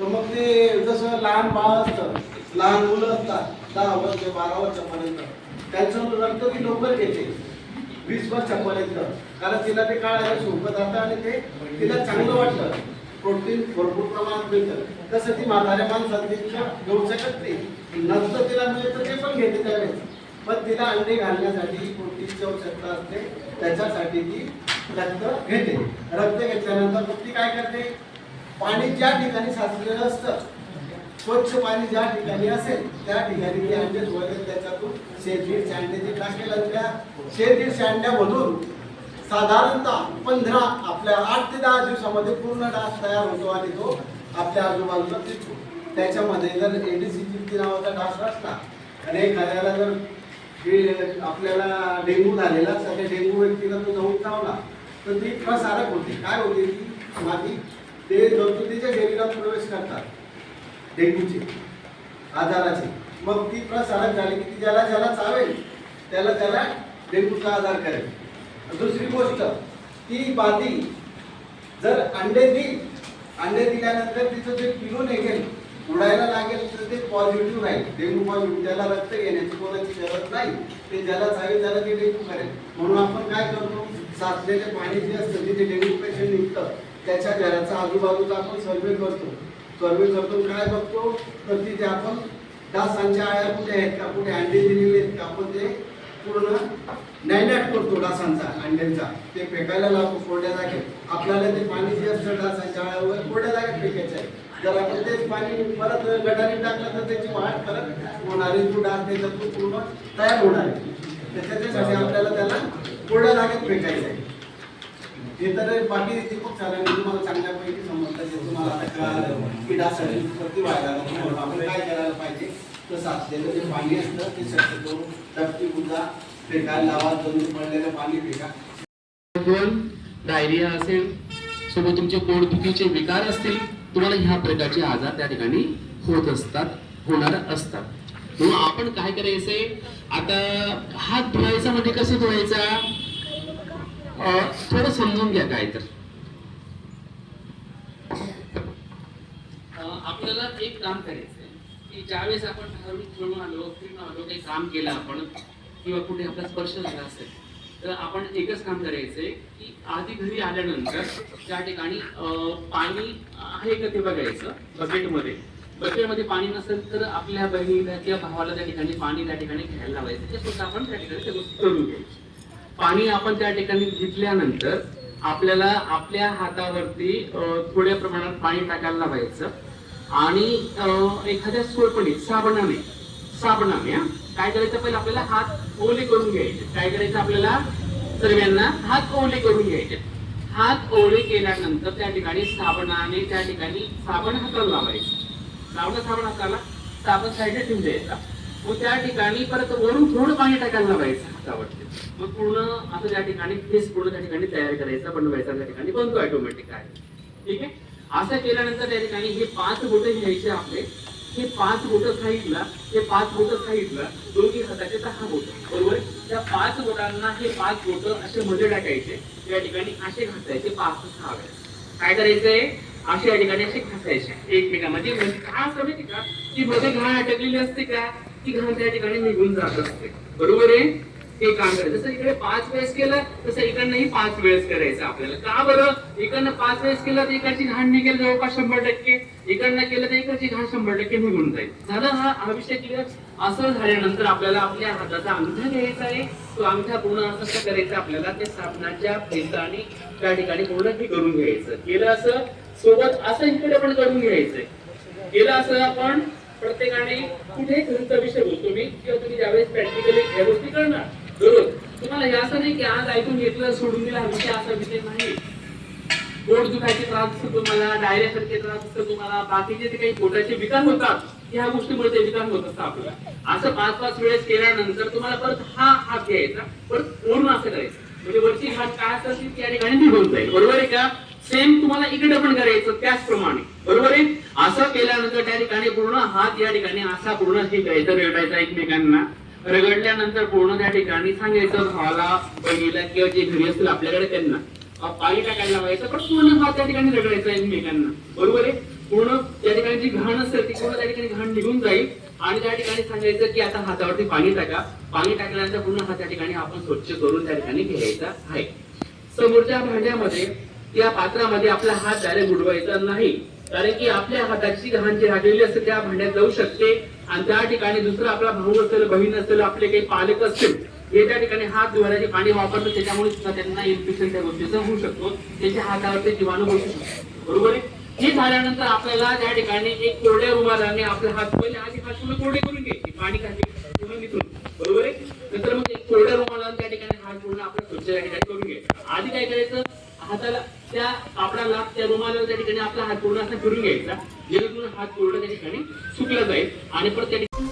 तर मग ते जसं लहान बाळ असतं लहान मुलं असतात दहा वर्ष बारा वर्षापर्यंत त्यांचं रक्त ती लवकर घेते वीस वर्षापर्यंत. कारण तिला ते काळायला सोपं जातं आणि ते तिला चांगलं वाटतं. प्रोटीन भरपूर प्रमाणात मिळतं. तसं ती म्हाताऱ्या माणसात ती घेऊ शकत नाही. नंतर तिला मिळतं ते पण घेते त्यावेळेस. पण तिला अंडे घालण्यासाठी प्रोटीनची आवश्यकता असते. त्याच्यासाठी ती रक्त घेते. रक्त घेतल्यानंतर मग ती काय करते? पाणी ज्या ठिकाणी साचलेलं असतं स्वच्छ पाणी ज्या ठिकाणी असेल त्या ठिकाणी ते अंडे धुवायचे त्याच्यातून शे दीडशे ते टाकेल त्या शे दीडशे साधारणतः पंधरा आपल्या आठ ते दहा दिवसामध्ये पूर्ण डास तयार होतो आणि तो आपल्या आजूबाजूला दिसतो त्याच्यामध्ये जर एडीसी चिंती नावाचा डास असला आणि एखाद्याला जर आपल्याला डेंगू झालेला असला त्या डेंग्यू व्यक्तीला तो जाऊन चावला तर ती प्रसारक होते. काय होते ती? माती ते जंतू तिच्या शरीरात प्रवेश करतात. डेंग्यूचे आजाराचे. मग ती प्रसारक झाली की ती ज्याला ज्याला चावेल त्याला त्याला डेंग्यूचा आजार करेल. दुसरी गोष्ट ती बाधी जर अंडे दिली अंडे दिल्यानंतर तिचं जे पिलो निघेल उडायला लागेल तर ते पॉझिटिव्ह राहील. डेंग्यू पॉझिटिव्ह त्याला रक्त घेण्याची कोणाची गरज नाही ते ज्याला चावेल त्याला ते डेंग्यू करेल. म्हणून आपण काय करतो? साचलेले पाणी जे असतं ते डेंग्यू त्याच्या घराचा आजूबाजूचा आपण सर्वे करतो. सर्वे करतो काय बघतो? तर तिथे आपण डासांच्या आळ्या कुठे आहेत? का कुठे अंडे दिलेले आहेत? का आपण ते पूर्ण नायनाट करतो डासांचा अंड्यांचा. ते फेकायला लावतो कोरड्या जागेत आपल्याला ते पाणी जे असतं डासांच्या आळ्यावर कोरड्या जागेत फेकायचं आहे. जर आपण तेच पाणी परत गटारीत टाकलं तर त्याची वाढ परत होणार आहे तो डास त्याच्यातून पूर्ण तयार होणार आहे. तर त्याच्यासाठी आपल्याला त्याला कोरड्या जागेत फेकायचं आहे. हे तर बाकी ते खूप चालेल तुम्हाला चांगल्यापैकी समजतात जे तुम्हाला आता कळालं की डासाची उत्पत्ती व्हायला नको म्हणून आपण काय करायला पाहिजे? तर साचलेलं जे पाणी असतं ते शक्यतो डबकी बुजा फेकायला लावा. जमीन पडलेलं पाणी फेका. डायरिया असेल सोबत तुमचे पोटदुखीचे विकार असतील तुम्हाला ह्या प्रकारचे आजार त्या ठिकाणी होत असतात होणार असतात. म्हणून आपण काय करायचंय? आता हात धुवायचा म्हणजे कसं धुवायचा? थोडं समजून घ्या काय तर आपल्याला एक काम करायचंय. की ज्यावेळेस आपण बाहेरून खेळून आलो फिरून आलो काही काम केलं आपण किंवा कुठे आपला स्पर्श झाला असेल तर आपण एकच काम करायचंय की आधी घरी आल्यानंतर त्या ठिकाणी पाणी आहे का ते बघायचं. बकेटमध्ये. बकेटमध्ये पाणी नसेल तर आपल्या बहिणीला किंवा भावाला त्या ठिकाणी पाणी त्या ठिकाणी घ्यायला लावायचं. ते सुद्धा आपण त्या ठिकाणी करून घ्यायची पाणी आपण त्या ठिकाणी घेतल्यानंतर आपल्याला आपल्या हातावरती थोड्या प्रमाणात पाणी टाकायला लावायचं. आणि एखाद्या सोपणी साबणाने साबणाने काय करायचं? पहिले आपल्याला हात ओले करून घ्यायचे. काय करायचं? आपल्याला सर्वांना हात ओले करून घ्यायचे. हात ओले केल्यानंतर त्या ठिकाणी साबणाने त्या ठिकाणी साबण हाताला लावायचं. लावलं साबण हाताला साबण साईडला ठेवून द्यायचा. मग त्या ठिकाणी परत वरून थोडं पाणी टाकायला लावायचं. हातावरती मग पूर्ण असं त्या ठिकाणी फेस पूर्ण त्या ठिकाणी तयार करायचा बनवायचा त्या ठिकाणी बनतो ऑटोमॅटिक आहे. ठीक आहे? असं केल्यानंतर त्या ठिकाणी हे पाच बोट घ्यायचे आपले. हे पाच बोट साईडला हे पाच बोट साईडला दोन्ही हाताचे दहा बोट. बरोबर? त्या पाच बोटांना हे पाच बोट असे मध्ये टाकायचे. त्या ठिकाणी असे घासायचे पाच सहा वेळेस काय करायचंय? असे या ठिकाणी असे घासायचे. एकमेकांमध्ये म्हणजे, म्हणजे काय असं माहिती का? ती मध्ये घाण अटकलेली असते का? ती घाण त्या ठिकाणी निघून जात असते. बरोबर आहे? हे काम करायचं जसं इकडे पाच वेळेस केलं तसं इकडनंही पाच वेळेस करायचं आपल्याला. का बरं? इकडनं पाच वेळेस केलं तर इकडची घाण निघेल जवळपास शंभर टक्के. इकडनं केलं तर इकडची घाण शंभर टक्के निघून जाईल. झालं हा अभिषेक विषय क्लिअर? असं झाल्यानंतर आपल्याला आपल्या हाताचा अंगठा घ्यायचा आहे. तो अंगठा पूर्ण असं करायचं आपल्याला? ते साबणाच्या फेसाने त्या ठिकाणी पूर्ण हे करून घ्यायचं. केलं असं सोबत असं इकडे पण करून घ्यायचंय केलं असं आपण प्रत्येकाने कुठे घरचा विषय बोलतो मी? किंवा तुम्ही ज्यावेळेस प्रॅक्टिकली या गोष्टी करणार तुम्हाला हे असं नाही की आज ऐकून घेतलं सोडून दिला विषय असा विषय नाही. पोट दुखायचे त्रास असतो तुम्हाला डायरिया सारखे त्रास असतो तुम्हाला बाकीचे जे काही पोटाचे विकार होतात ह्या गोष्टीमुळे ते विकार होत असतात आपल्याला. असं पाच पाच वेळेस केल्यानंतर तुम्हाला परत हा हात घ्यायचा परत पूर्ण असं करायचं. म्हणजे वरची हात काय असतात ती त्या ठिकाणी निघून जाईल. बरोबर आहे का? सेम तुम्हाला इकडे पण करायचं त्याचप्रमाणे. बरोबर आहे? असं केल्यानंतर त्या ठिकाणी पूर्ण हात या ठिकाणी असा पूर्ण हे घ्यायचा रगडायचा एकमेकांना. रगडल्यानंतर पूर्ण त्या ठिकाणी सांगायचं भावाला बहिणीला किंवा जे घरी असतील आपल्याकडे त्यांना. पाणी टाकायला लावायचं पण पूर्ण हात त्या ठिकाणी रगडायचा एकमेकांना. बरोबर आहे? पूर्ण त्या ठिकाणी जी घाण असेल ती पूर्ण त्या ठिकाणी घाण निघून जाईल आणि त्या ठिकाणी सांगायचं की आता हातावरती पाणी टाका. पाणी टाकल्यानंतर पूर्ण हात त्या ठिकाणी आपण स्वच्छ करून त्या ठिकाणी घ्यायचा आहे. समोरच्या भांड्यामध्ये त्या पात्रामध्ये आपला हात डायरेक्ट बुडवायचा नाही. कारण की आपल्या हाताची घाण जी राहिलेली असते त्या भांड्यात जाऊ शकते. आणि त्या ठिकाणी दुसरा आपला भाऊ असेल बहीण असेल आपले काही पालक असतील हे त्या ठिकाणी हात धुवायचे पाणी वापरलं त्याच्यामुळे सुद्धा त्यांना इन्फेक्शन त्या गोष्टीचा होऊ शकतो. त्याच्या हातावरती जीवाणू बसू शकतो. बरोबर आहे? हे झाल्यानंतर आपल्याला त्या ठिकाणी एक कोरड्या रुमालाने आपले हात पहिले आधी हात पूर्ण कोरडे करून घ्यायचे. पाणी खाली बरोबर आहे? नंतर मग एक कोरड्या रुमालाने त्या ठिकाणी हात पूर्ण आपण स्वच्छ करून घ्यायचा. आधी काय करायचं? हाताला त्या कापडाला त्या रुमाला त्या ठिकाणी आपला हात पूर्ण असा फिरून घ्यायचा. जेणेकरून हात पूर्ण त्या ठिकाणी सुकला जाईल आणि परत त्या ठिकाणी